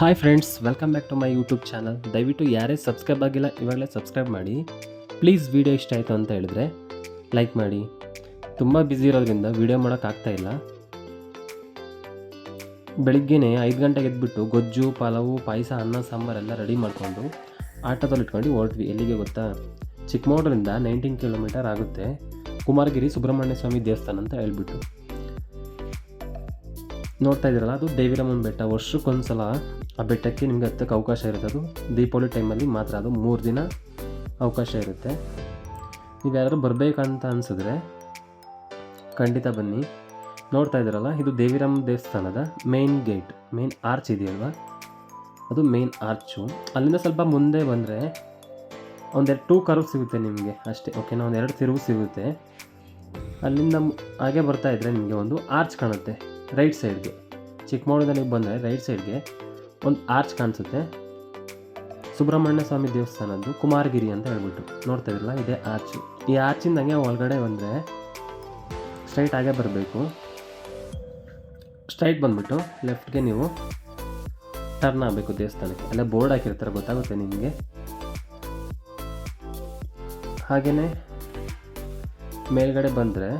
Hi friends welcome back to my YouTube channel ದಯವಿಟ್ಟು ಯಾರೇ subscribe ಆಗಿಲ್ಲ, ಇವಾಗಲೇ ಸಬ್ಸ್ಕ್ರೈಬ್ ಮಾಡಿ. ಪ್ಲೀಸ್ ವೀಡಿಯೋ ಇಷ್ಟ ಆಯಿತು ಅಂತ ಹೇಳಿದ್ರೆ ಲೈಕ್ ಮಾಡಿ. ತುಂಬ ಬ್ಯುಸಿ ಇರೋದ್ರಿಂದ ವೀಡಿಯೋ ಇಲ್ಲ. ಬೆಳಿಗ್ಗೆನೇ ಐದು ಗಂಟೆಗೆ ಎದ್ಬಿಟ್ಟು ಗೊಜ್ಜು, ಪಲಾವು, ಪಾಯಸ, ಅನ್ನ ಸಾಂಬಾರೆಲ್ಲ ರೆಡಿ ಮಾಡಿಕೊಂಡು ಆಟೋದಲ್ಲಿ ಇಟ್ಕೊಂಡು ಹೊರಟ್ವಿ ಎಲ್ಲಿಗೆ ಗೊತ್ತಾ? ಚಿಕ್ಕಮಗಳೂರಿಂದ ನೈನ್ಟೀನ್ ಕಿಲೋಮೀಟರ್ ಆಗುತ್ತೆ. ಕುಮಾರಗಿರಿ ಸುಬ್ರಹ್ಮಣ್ಯ ಸ್ವಾಮಿ ದೇವಸ್ಥಾನ ಅಂತ ಹೇಳ್ಬಿಟ್ಟು. ನೋಡ್ತಾ ಇದ್ದೀರಲ್ಲ, ಅದು ದೇವಿರಮ್ಮನ ಬೆಟ್ಟ. ವರ್ಷಕ್ಕೊಂದ್ಸಲ ಆ ಬೆಟ್ಟಕ್ಕೆ ನಿಮ್ಗೆ ಹತ್ತಕ್ಕೆ ಅವಕಾಶ ಇರುತ್ತೆ. ಅದು ದೀಪಾವಳಿ ಟೈಮಲ್ಲಿ ಮಾತ್ರ. ಅದು ಮೂರು ದಿನ ಅವಕಾಶ ಇರುತ್ತೆ. ನೀವು ಯಾರಾದರೂ ಬರಬೇಕಂತ ಅನಿಸಿದ್ರೆ ಖಂಡಿತ ಬನ್ನಿ. ನೋಡ್ತಾ ಇದ್ದೀರಲ್ಲ, ಇದು ದೇವಿರಮ್ಮ ದೇವಸ್ಥಾನದ ಮೇನ್ ಗೇಟ್ ಮೇನ್ ಆರ್ಚ್ ಇದೆಯಲ್ವ? ಅದು ಮೇನ್ ಆರ್ಚು ಅಲ್ಲಿಂದ ಸ್ವಲ್ಪ ಮುಂದೆ ಬಂದರೆ ಒಂದೆರಡು ಟೂ ಕರ್ವ್ ಸಿಗುತ್ತೆ ನಿಮಗೆ ಅಷ್ಟೇ ಓಕೆನಾ ಒಂದೆರಡು ತಿರುವು ಸಿಗುತ್ತೆ. ಅಲ್ಲಿಂದ ಹಾಗೆ ಬರ್ತಾ ಇದ್ದರೆ ನಿಮಗೆ ಒಂದು ಆರ್ಚ್ ಕಾಣುತ್ತೆ. ರೈಟ್ ಸೈಡ್ಗೆ ಚಿಕ್ಕಮಗಳೂರಿನಲ್ಲಿ ಬಂದರೆ ರೈಟ್ ಸೈಡ್ಗೆ ಒಂದು ಆರ್ಚ್ ಕಾಣಿಸುತ್ತೆ. ಸುಬ್ರಹ್ಮಣ್ಯ ಸ್ವಾಮಿ ದೇವಸ್ಥಾನದ್ದು ಕುಮಾರಗಿರಿ ಅಂತ ಹೇಳ್ಬಿಟ್ಟು ನೋಡ್ತಾ ಇದೇ ಆರ್ಚು. ಈ ಆರ್ಚಿಂದ ಹಂಗೆ ಒಳಗಡೆ ಬಂದರೆ ಸ್ಟ್ರೈಟ್ ಆಗೇ ಬರಬೇಕು. ಸ್ಟ್ರೈಟ್ ಬಂದ್ಬಿಟ್ಟು ಲೆಫ್ಟ್ಗೆ ನೀವು ಟರ್ನ್ ಆಗಬೇಕು ದೇವಸ್ಥಾನಕ್ಕೆ. ಅಲ್ಲೇ ಬೋರ್ಡ್ ಹಾಕಿರ್ತಾರೆ, ಗೊತ್ತಾಗುತ್ತೆ ನಿಮಗೆ. ಹಾಗೆಯೇ ಮೇಲ್ಗಡೆ ಬಂದರೆ,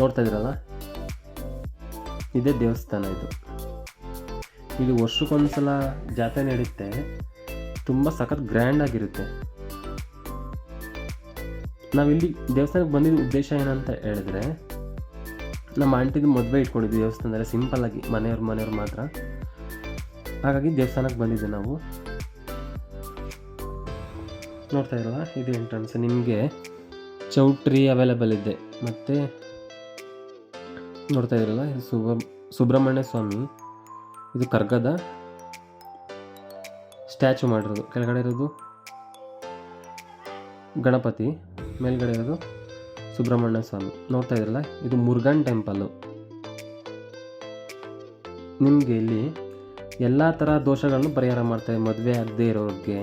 ನೋಡ್ತಾ ಇದ್ದೀರಲ್ಲ ಇದೇ ದೇವಸ್ಥಾನ ಇದು. ಇಲ್ಲಿ ವರ್ಷಕ್ಕೊಂದ್ಸಲ ಜಾತ್ರೆ ನಡೆಯುತ್ತೆ ತುಂಬ ಸಖತ್ ಗ್ರ್ಯಾಂಡ್ ಆಗಿರುತ್ತೆ. ನಾವಿಲ್ಲಿ ದೇವಸ್ಥಾನಕ್ಕೆ ಬಂದಿದ್ದ ಉದ್ದೇಶ ಏನಂತ ಹೇಳಿದ್ರೆ, ನಮ್ಮ ಆಂಟಿದು ಮದುವೆ ಇಟ್ಕೊಂಡಿದ್ವಿ ದೇವಸ್ಥಾನದಲ್ಲಿ ಸಿಂಪಲ್ ಆಗಿ, ಮನೆಯವ್ರ ಮನೆಯವ್ರು ಮಾತ್ರ. ಹಾಗಾಗಿ ದೇವಸ್ಥಾನಕ್ಕೆ ಬಂದಿದ್ದೆ ನಾವು. ನೋಡ್ತಾ ಇರಲ್ಲ ಇದು ಎಂಟ್ರೆನ್ಸ್ ನಿಮಗೆ ಚೌಟ್ರಿ ಅವೈಲೇಬಲ್ ಇದೆ. ಮತ್ತು ನೋಡ್ತಾ ಇದ್ರಲ್ಲ, ಇದು ಸುಬ ಸುಬ್ರಹ್ಮಣ್ಯ ಸ್ವಾಮಿ. ಇದು ಕರ್ಗದ ಸ್ಟ್ಯಾಚು ಮಾಡಿರೋದು. ಕೆಳಗಡೆ ಇರೋದು ಗಣಪತಿ, ಮೇಲ್ಗಡೆ ಇರೋದು ಸುಬ್ರಹ್ಮಣ್ಯ ಸ್ವಾಮಿ. ನೋಡ್ತಾ ಇದ್ರಲ್ಲ, ಇದು ಮುರುಗನ್ ಟೆಂಪಲ್ಲು ನಿಮಗೆ ಇಲ್ಲಿ ಎಲ್ಲ ಥರ ದೋಷಗಳನ್ನು ಪರಿಹಾರ ಮಾಡ್ತಾರೆ ಮದುವೆ ಆಗದೆ ಇರೋರಿಗೆ.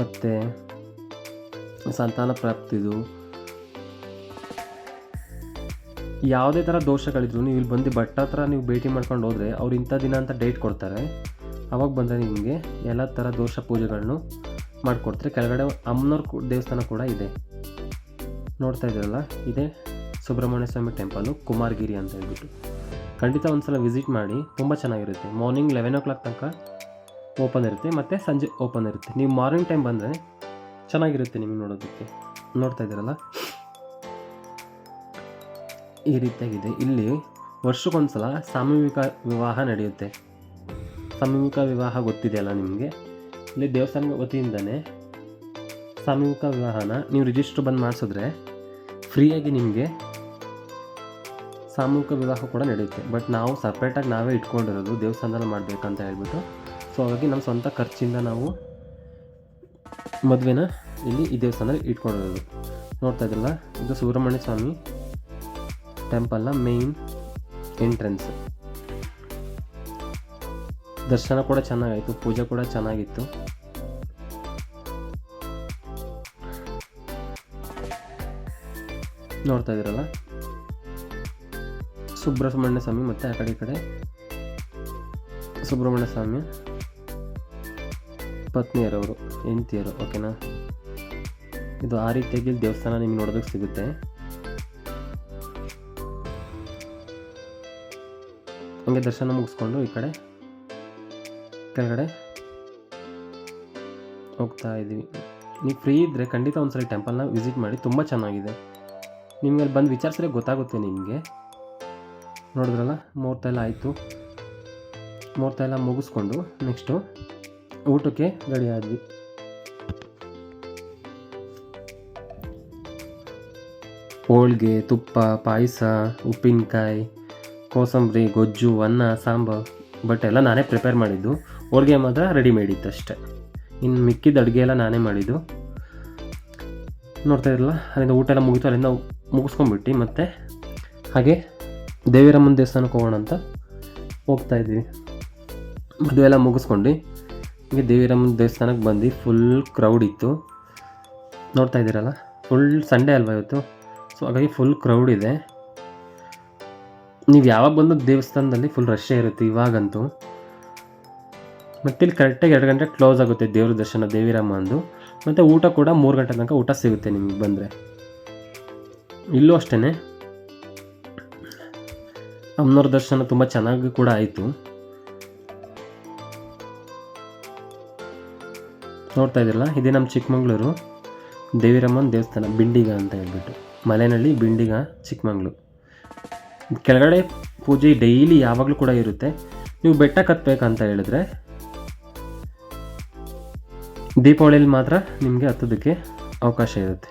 ಮತ್ತು ಸಂತಾನ ಪ್ರಾಪ್ತಿದು ಯಾವುದೇ ಥರ ದೋಷಗಳಿದ್ರು ನೀವು ಇಲ್ಲಿ ಬಂದು ಭಟ್ಟ ಹತ್ರ ನೀವು ಭೇಟಿ ಮಾಡ್ಕೊಂಡು ಹೋದರೆ ಅವ್ರು ಇಂಥ ದಿನ ಅಂತ ಡೇಟ್ ಕೊಡ್ತಾರೆ. ಅವಾಗ ಬಂದರೆ ನಿಮಗೆ ಎಲ್ಲ ಥರ ದೋಷ ಪೂಜೆಗಳನ್ನು ಮಾಡಿಕೊಡ್ತಾರೆ. ಕೆಳಗಡೆ ಅಮ್ಮನವ್ರ ದೇವಸ್ಥಾನ ಕೂಡ ಇದೆ. ನೋಡ್ತಾ ಇದ್ದೀರಲ್ಲ, ಇದೇ ಸುಬ್ರಹ್ಮಣ್ಯ ಸ್ವಾಮಿ ಟೆಂಪಲು ಕುಮಾರಗಿರಿ ಅಂತ ಹೇಳ್ಬಿಟ್ಟು. ಖಂಡಿತ ಒಂದು ಸಲ ವಿಸಿಟ್ ಮಾಡಿ, ತುಂಬ ಚೆನ್ನಾಗಿರುತ್ತೆ. ಮಾರ್ನಿಂಗ್ ಲೆವೆನ್ ಓ ಕ್ಲಾಕ್ ತನಕ ಓಪನ್ ಇರುತ್ತೆ, ಮತ್ತು ಸಂಜೆ ಓಪನ್ ಇರುತ್ತೆ. ನೀವು ಮಾರ್ನಿಂಗ್ ಟೈಮ್ ಬಂದರೆ ಚೆನ್ನಾಗಿರುತ್ತೆ ನಿಮಗೆ ನೋಡೋದಕ್ಕೆ. ನೋಡ್ತಾ ಇದ್ದೀರಲ್ಲ? ಈ ರೀತಿಯಾಗಿದೆ. ಇಲ್ಲಿ ವರ್ಷಕ್ಕೊಂದ್ಸಲ ಸಾಮೂಹಿಕ ವಿವಾಹ ನಡೆಯುತ್ತೆ. ಸಾಮೂಹಿಕ ವಿವಾಹ ಗೊತ್ತಿದೆಯಲ್ಲ ನಿಮಗೆ? ಇಲ್ಲಿ ದೇವಸ್ಥಾನ ವತಿಯಿಂದನೇ ಸಾಮೂಹಿಕ ವಿವಾಹನ ನೀವು ರಿಜಿಸ್ಟರ್ ಬಂದು ಮಾಡಿಸಿದ್ರೆ ಫ್ರೀಯಾಗಿ ನಿಮಗೆ ಸಾಮೂಹಿಕ ವಿವಾಹ ಕೂಡ ನಡೆಯುತ್ತೆ. ಬಟ್ ನಾವು ಸಪ್ರೇಟಾಗಿ ನಾವೇ ಇಟ್ಕೊಂಡಿರೋದು ದೇವಸ್ಥಾನದಲ್ಲಿ ಮಾಡಬೇಕಂತ ಹೇಳ್ಬಿಟ್ಟು. ಸೊ ಹಾಗಾಗಿ ನಮ್ಮ ಸ್ವಂತ ಖರ್ಚಿಂದ ನಾವು ಮದುವೆನ ಇಲ್ಲಿ ಈ ದೇವಸ್ಥಾನದಲ್ಲಿ ಇಟ್ಕೊಂಡಿರೋದು. ನೋಡ್ತಾ ಇದ್ದಲ್ಲ ಇದು ಸುಬ್ರಹ್ಮಣ್ಯ ಸ್ವಾಮಿ ಟೆಂಪಲ್ನ ಮೇನ್ ಎಂಟ್ರೆನ್ಸ್ ದರ್ಶನ ಕೂಡ ಚೆನ್ನಾಗಾಯಿತು, ಪೂಜೆ ಕೂಡ ಚೆನ್ನಾಗಿತ್ತು. ನೋಡ್ತಾ ಇದ್ದೀರಲ್ಲ? ಸುಬ್ರಹ್ಮಣ್ಯ ಸ್ವಾಮಿ ಮತ್ತೆ ಆ ಕಡೆ ಈ ಕಡೆ. ಸುಬ್ರಹ್ಮಣ್ಯ ಸ್ವಾಮಿ, ಪತ್ನಿಯರವರು, ಹೆಂಡತಿಯರು ಓಕೆನಾ ಇದು ಆ ರೀತಿಯಾಗಿ ದೇವಸ್ಥಾನ ನಿಮ್ಗೆ ನೋಡೋದಕ್ಕೆ ಸಿಗುತ್ತೆ. ಹಂಗೆ ದರ್ಶನ ಮುಗಿಸ್ಕೊಂಡು ಈ ಕಡೆ, ಕೆಳಗಡೆ ಹೋಗ್ತಾ ಇದ್ದೀವಿ. ನೀವು ಫ್ರೀ ಇದ್ದರೆ ಖಂಡಿತ ಒಂದು ಒಂದ್ಸಲ ಟೆಂಪಲ್ನ ವಿಸಿಟ್ ಮಾಡಿ, ತುಂಬ ಚೆನ್ನಾಗಿದೆ. ನಿಮಗೆ ಅಲ್ಲಿ ಬಂದು ವಿಚಾರಿಸಿದ್ರೆ ಗೊತ್ತಾಗುತ್ತೆ ನಿಮಗೆ. ನೋಡಿದ್ರಲ್ಲ ಮುಹೂರ್ತ ಎಲ್ಲ ಆಯಿತು. ಮುಹೂರ್ತ ಎಲ್ಲ ಮುಗಿಸ್ಕೊಂಡು ನೆಕ್ಸ್ಟು ಊಟಕ್ಕೆ ರೆಡಿ ಆದ್ವಿ. ಹೋಳ್ಗೆ, ತುಪ್ಪ, ಪಾಯಸ, ಉಪ್ಪಿನಕಾಯಿ ಕೋಸಂಬರಿ, ಗೊಜ್ಜು, ಅನ್ನ, ಸಾಂಬಾರು ಬಟ್ ಎಲ್ಲ ನಾನೇ ಪ್ರಿಪೇರ್ ಮಾಡಿದ್ದು. ಹೋಳಿಗೆ ಮಾತ್ರ ರೆಡಿಮೇಡ್ ಇತ್ತು ಅಷ್ಟೇ. ಇನ್ನು ಮಿಕ್ಕಿದ ಅಡುಗೆ ಎಲ್ಲ ನಾನೇ ಮಾಡಿದ್ದು. ನೋಡ್ತಾ ಇರಲ್ಲ ಅಲ್ಲಿಂದ ಊಟ ಎಲ್ಲ ಮುಗಿತು, ಅಲ್ಲಿಂದ ಮುಗಿಸ್ಕೊಂಬಿಟ್ಟು ಮತ್ತೆ ಹಾಗೆ ದೇವಿರಮ್ಮನ ದೇವಸ್ಥಾನಕ್ಕೆ ಹೋಗೋಣ ಅಂತ ಹೋಗ್ತಾ ಇದ್ದೀವಿ ಮದುವೆ ಎಲ್ಲ ಮುಗಿಸ್ಕೊಂಡು ಹೀಗೆ ದೇವಿರಮ್ಮನ ದೇವಸ್ಥಾನಕ್ಕೆ ಬಂದು ಫುಲ್ ಕ್ರೌಡ್ ಇತ್ತು. ನೋಡ್ತಾ ಇದ್ದೀರಲ್ಲ ಫುಲ್ ಸಂಡೇ ಅಲ್ವಾ ಇವತ್ತು? ಸೊ ಹಾಗಾಗಿ ಫುಲ್ ಕ್ರೌಡ್ ಇದೆ. ನೀವು ಯಾವಾಗ ಬಂದು ದೇವಸ್ಥಾನದಲ್ಲಿ? ಫುಲ್ ರಶ್ಶೇ ಇರುತ್ತೆ ಇವಾಗಂತೂ. ಮತ್ತು ಇಲ್ಲಿ ಕರೆಕ್ಟಾಗಿ ಎರಡು ಗಂಟೆ ಕ್ಲೋಸ್ ಆಗುತ್ತೆ ದೇವ್ರ ದರ್ಶನ, ದೇವಿರಾಮ ಅಂದು. ಮತ್ತು ಊಟ ಕೂಡ ಮೂರು ಗಂಟೆ ತನಕ ಊಟ ಸಿಗುತ್ತೆ ನಿಮಗೆ ಬಂದರೆ. ಇಲ್ಲೂ ಅಷ್ಟೇ ಅಮ್ಮನವ್ರ ದರ್ಶನ ತುಂಬ ಚೆನ್ನಾಗಿ ಕೂಡ ಆಯಿತು. ನೋಡ್ತಾ ಇದ್ದಿರಲ್ಲ, ಇದೇ ನಮ್ಮ ಚಿಕ್ಕಮಂಗ್ಳೂರು. ದೇವಿರಮ್ಮನ ದೇವಸ್ಥಾನ, ಬಿಂಡಿಗ ಅಂತ ಹೇಳ್ಬಿಟ್ಟು. ಮಲೆನಳ್ಳಿ, ಬಿಂಡಿಗ, ಚಿಕ್ಕಮಂಗ್ಳೂರು. ಕೆಳಗಡೆ ಪೂಜೆ ಡೈಲಿ ಯಾವಾಗಲೂ ಕೂಡ ಇರುತ್ತೆ. ನೀವು ಬೆಟ್ಟ ಕತ್ತಬೇಕಂತ ಹೇಳಿದ್ರೆ ದೀಪಾವಳಿಯಲ್ಲಿ ಮಾತ್ರ ನಿಮಗೆ ಹತ್ತೋದಕ್ಕೆ ಅವಕಾಶ ಇರುತ್ತೆ.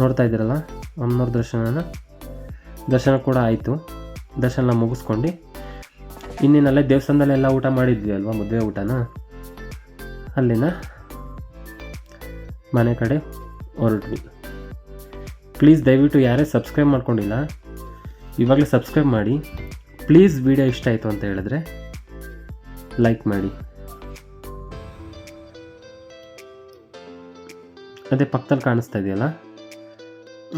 ನೋಡ್ತಾ ಇದ್ದೀರಲ್ಲ, ಅಮ್ಮನವ್ರ ದರ್ಶನನ? ದರ್ಶನ ಕೂಡ ಆಯಿತು. ದರ್ಶನ ಮುಗಿಸ್ಕೊಂಡು ಇನ್ನೇನಲ್ಲೇ ದೇವಸ್ಥಾನದಲ್ಲೆಲ್ಲ ಊಟ ಮಾಡಿದ್ವಿ ಅಲ್ವಾ, ಮದುವೆ ಊಟನ? ಅಲ್ಲಿನ ಮನೆ ಕಡೆ ಹೊರಟ್ವಿ. ಪ್ಲೀಸ್ ದಯವಿಟ್ಟು ಯಾರೇ ಸಬ್ಸ್ಕ್ರೈಬ್ ಮಾಡ್ಕೊಂಡಿಲ್ಲ ಇವಾಗಲೇ ಸಬ್ಸ್ಕ್ರೈಬ್ ಮಾಡಿ. ಪ್ಲೀಸ್ ವಿಡಿಯೋ ಇಷ್ಟ ಆಯಿತು ಅಂತ ಹೇಳಿದ್ರೆ ಲೈಕ್ ಮಾಡಿ. ಅದೇ ಪಕ್ಕದಲ್ಲಿ ಕಾಣಿಸ್ತಾ ಇದೆಯಲ್ಲ?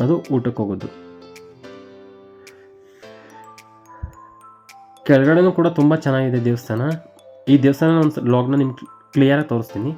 ಅದು ಊಟಕ್ಕೆ ಹೋಗೋದು. ಕೆಳಗಡೆನೂ ಕೂಡ ತುಂಬ ಚೆನ್ನಾಗಿದೆ ದೇವಸ್ಥಾನ. ಈ ದೇವಸ್ಥಾನ ಒಂದು ಲಾಗ್ನ ನಿಮ್ಗೆ ಕ್ಲಿಯರಾಗಿ ತೋರಿಸ್ತೀನಿ.